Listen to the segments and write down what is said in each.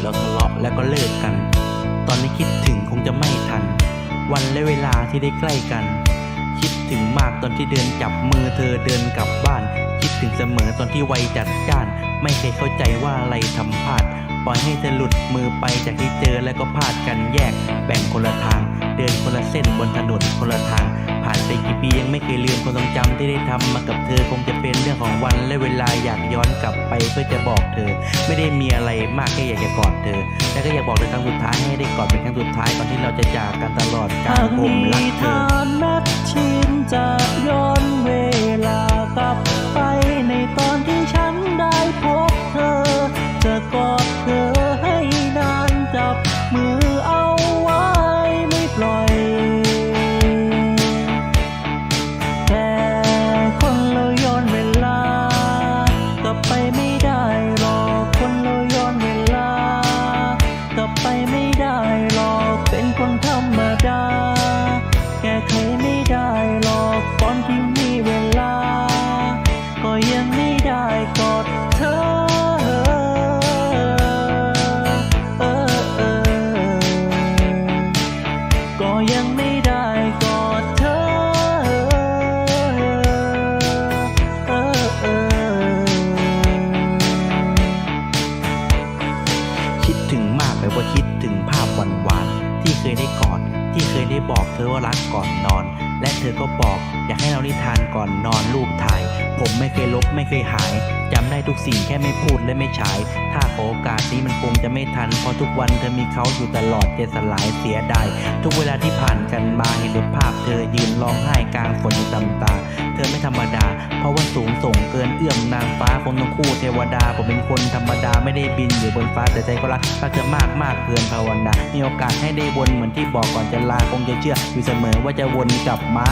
เราทะเลาะแล้วก็เลิกกัน ตอนนี้คิดถึงคงจะไม่ทัน วันและเวลาที่ได้ใกล้กัน คิดถึงมากตอนที่เดินจับมือเธอเดินกลับบ้าน คิดถึงเสมอตอนที่วัยจัดจ้าน ไม่เคยเข้าใจว่าอะไรทำพลาด ปล่อยให้เธอหลุดมือไปจากที่เจอแล้วก็พลาดกันแยก แบ่งคนละทาง เดินคนละเส้นบนถนนคนละทาง ปียังไม่เคยลืมความทรงจำที่ได้ทำมากับเธอคงจะเป็นเรื่องของวันและเวลาอยากย้อนกลับไปเพื่อจะบอกเธอ ไม่ได้มีอะไรมากแค่อยากจะกอดเธอและก็อยากบอกเธอครั้งสุดท้ายให้ได้กอดเป็นครั้งสุดท้ายก่อนที่เราจะจากกันตลอดการผมรักเธอ แก้ไขไม่ บอกเธอว่ารักก่อนนอน และเธอก็บอกอยากให้เรานิทานก่อนนอนรูปถ่าย ผมไม่เคยลบไม่เคยหายจำได้ทุกสิ่งแค่ไม่พูดและไม่ฉาย ถ้าขอโอกาสนี้มันคงจะไม่ทัน เพราะทุกวันเธอมีเขาอยู่ตลอดจะสลายเสียดายทุกเวลาที่ผ่านกันมาเห็นในภาพเธอยืนร้องไห้กลางฝนอยู่ตำตา เธอไม่ธรรมดา เพราะว่าสูงส่งเกินเอื้อมนางฟ้าคนทั้งคู่เทวดาผมเป็นคนธรรมดาไม่ได้บินอยู่บนฟ้าแต่ใจก็รักรักเธอมากมากเกินภาวนา มีโอกาสให้ได้วนเหมือนที่บอกก่อนจะลาคงจะเชื่ออยู่เสมอว่าจะวนกลับมา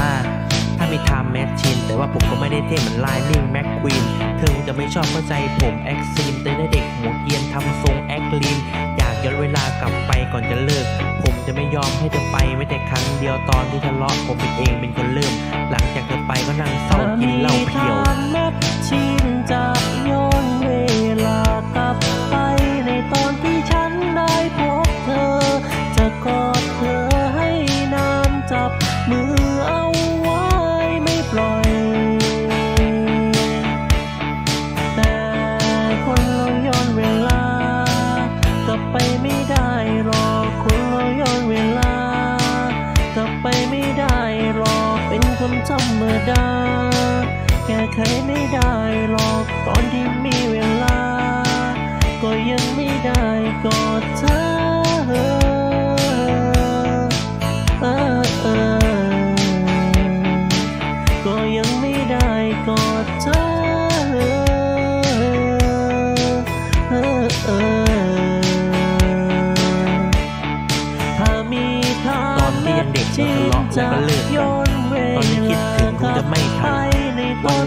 ถ้ามีไทม์แมชชีนแต่ว่าผมก็ไม่ได้เท่เหมือนไลนิ่งแม็กควีนเธอคงจะไม่ชอบเข้าใจผมแอคซีนแต่ได้เด็กหัวเกียนทำทรงแอคลีนอยากย้อนเวลากลับไปก่อนจะเลิกผ จะไม่ยอมให้เธอไปไม่แต่ครั้งเดียวตอนที่ทะเลาะผมเป็นเองเป็นคนเริ่ม หลังจากเธอไปก็นั่งเศร้ากินเหล้าเพียว ดา แก้ไขไม่ได้หรอกตอนที่มีเวลา ก็ยังไม่ได้กอดเธอเออเออก็ยังไม่ได้กอดเธอเออเออถ้ามีทางตอนที่ยังเด็กเราทะเลาะแล้วก็เลิกกัน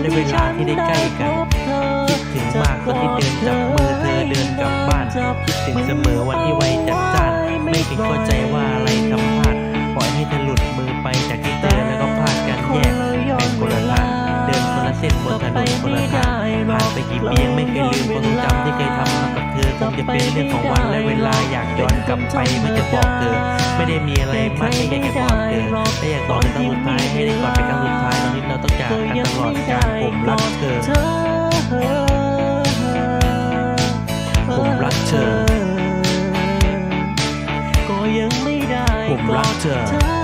และเวลาที่ได้ใกล้กัน คิดถึงมากตอนที่เดินจับมือเธอเดินกลับบ้าน คิดถึงเสมอวันที่วัยจัดจ้าน ไม่เคยเข้าใจว่าอะไรทำพลาด ปล่อยให้เธอหลุดมือไปจากที่เจอแล้วก็พลาดกันแยกเป็นคนละทางเดินคนละเส้นบนถนนคนละทางผ่านไปกี่ปียังไม่เคยลืมความทรงจำที่เคยทำมากับเธอคงจะเป็นเรื่องของวันและเวลาอยากย้อนกลับไปเพื่อจะบอกเธอ ไม่ได้มีอะไรมากแค่อยากจะกอดเธอแต่อยากบอกเป็นครั้งสุดท้ายให้ เ